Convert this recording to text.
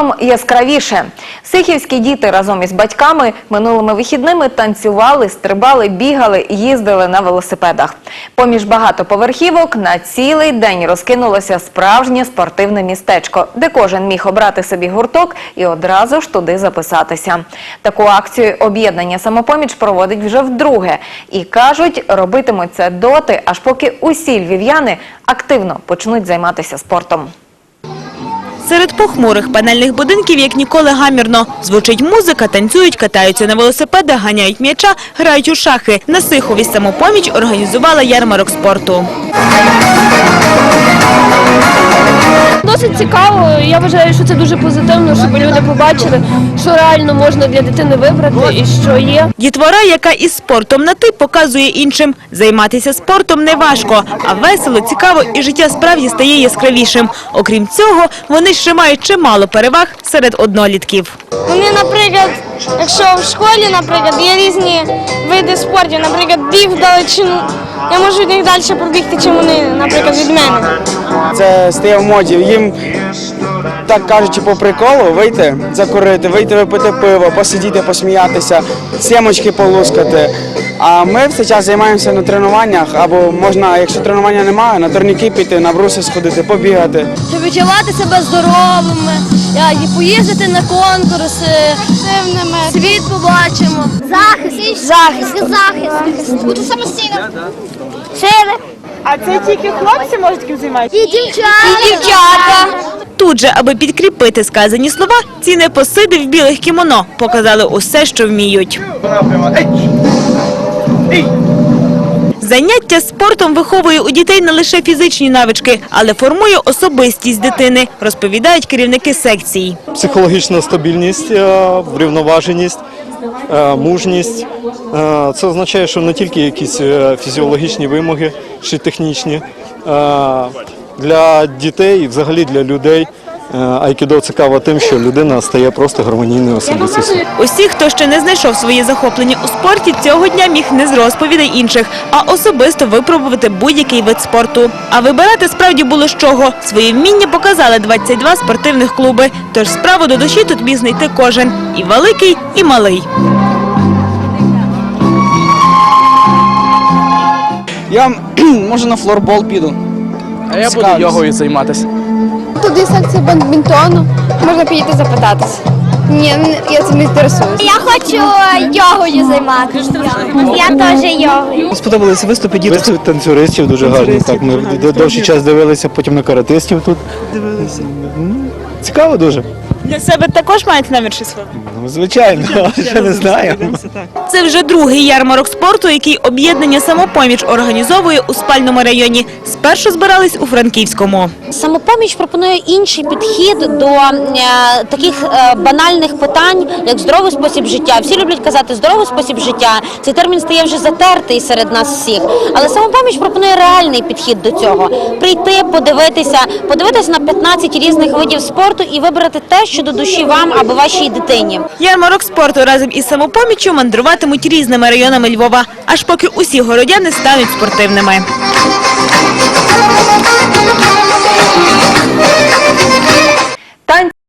спортом яскравіше. Сихівські діти разом із батьками минулими вихідними танцювали, стрибали, бігали, їздили на велосипедах. Поміж багатоповерхівок на цілий день розкинулося справжнє спортивне містечко, де кожен міг обрати собі гурток і одразу ж туди записатися. Таку акцію об'єднання самопоміч проводить вже вдруге і кажуть, робитимуть це доти, аж поки усі львів'яни активно почнуть займатися спортом. Серед похмурих панельних будинків, як ніколи гамірно. Звучить музика, танцюють, катаються на велосипедах, ганяють м'яча, грають у шахи. На Сихові самопоміч організувала ярмарок спорту. Досить цікаво. Я вважаю, що це дуже позитивно, щоб люди побачили, що реально можна для дитини вибрати і що є. Дітвора, яка із спортом на ти, показує іншим. Займатися спортом не важко, а весело, цікаво і життя справді стає яскравішим. Окрім цього, вони ще мають чимало переваг серед однолітків. Вони, наприклад, якщо в школі, наприклад, є різні види спортів, наприклад, біг далечину, я можу від них далі пробігти, чим вони, наприклад, від мене. Це стає в моді. Їм, так кажучи, по приколу вийти, закурити, вийти випити пиво, посидіти, посміятися, сімочки полускати. А ми в цей час займаємося на тренуваннях, або можна, якщо тренування немає, на турніки піти, на бруси сходити, побігати. Щоб відчувати себе здоровими, і поїздити на конкурси, активними, світ побачимо. Захист. Захист. Захист. Бути самостійно. Сили. А це тільки хлопці можуть таким займатися? І дівчата. І дівчата. Тут же, аби підкріпити сказані слова, ці непосиди в білих кімоно показали усе, що вміють. Заняття спортом виховує у дітей не лише фізичні навички, але формує особистість дитини, розповідають керівники секцій. психологічна стабільність, е, врівноваженість, е, мужність. Е, Це означає, що не тільки якісь фізіологічні вимоги чи технічні. Для дітей і взагалі для людей е, айкідо цікаво тим, що людина стає просто гармонійною особистістю. Усі, хто ще не знайшов своє захоплення у спорті, цього дня міг не з розповідей інших, а особисто випробувати будь-який вид спорту. А вибирати справді було з чого. Свої вміння показали 22 спортивних клуби. Тож справу до душі тут міг знайти кожен – і великий, і малий. Я може на флорбол піду. А я буду йогою займатися. Тут є секція бадмінтону, можна підійти запитатися. Ні, я цим не інтересуюся. Я хочу йогою займатися. Я теж йогою. Сподобалися виступи дітей. танцюристів дуже гарні. Так, ми довший час дивилися потім на каратистів тут. Дивилися. Цікаво дуже. Для себе також маєте намір щось Ну, звичайно, ще не знаю. Це вже другий ярмарок спорту, який об'єднання «Самопоміч» організовує у спальному районі. Спершу збирались у Франківському. Самопоміч пропонує інший підхід до е, таких е, банальних питань, як здоровий спосіб життя. Всі люблять казати здоровий спосіб життя. Цей термін стає вже затертий серед нас всіх. Але самопоміч пропонує реальний підхід до цього: прийти, подивитися, подивитися на 15 різних видів спорту і вибрати те, що до душі вам або вашій дитині. Ярмарок спорту разом із «Самопоміччю» мандруватимуть різними районами Львова, аж поки усі городяни стануть спортивними.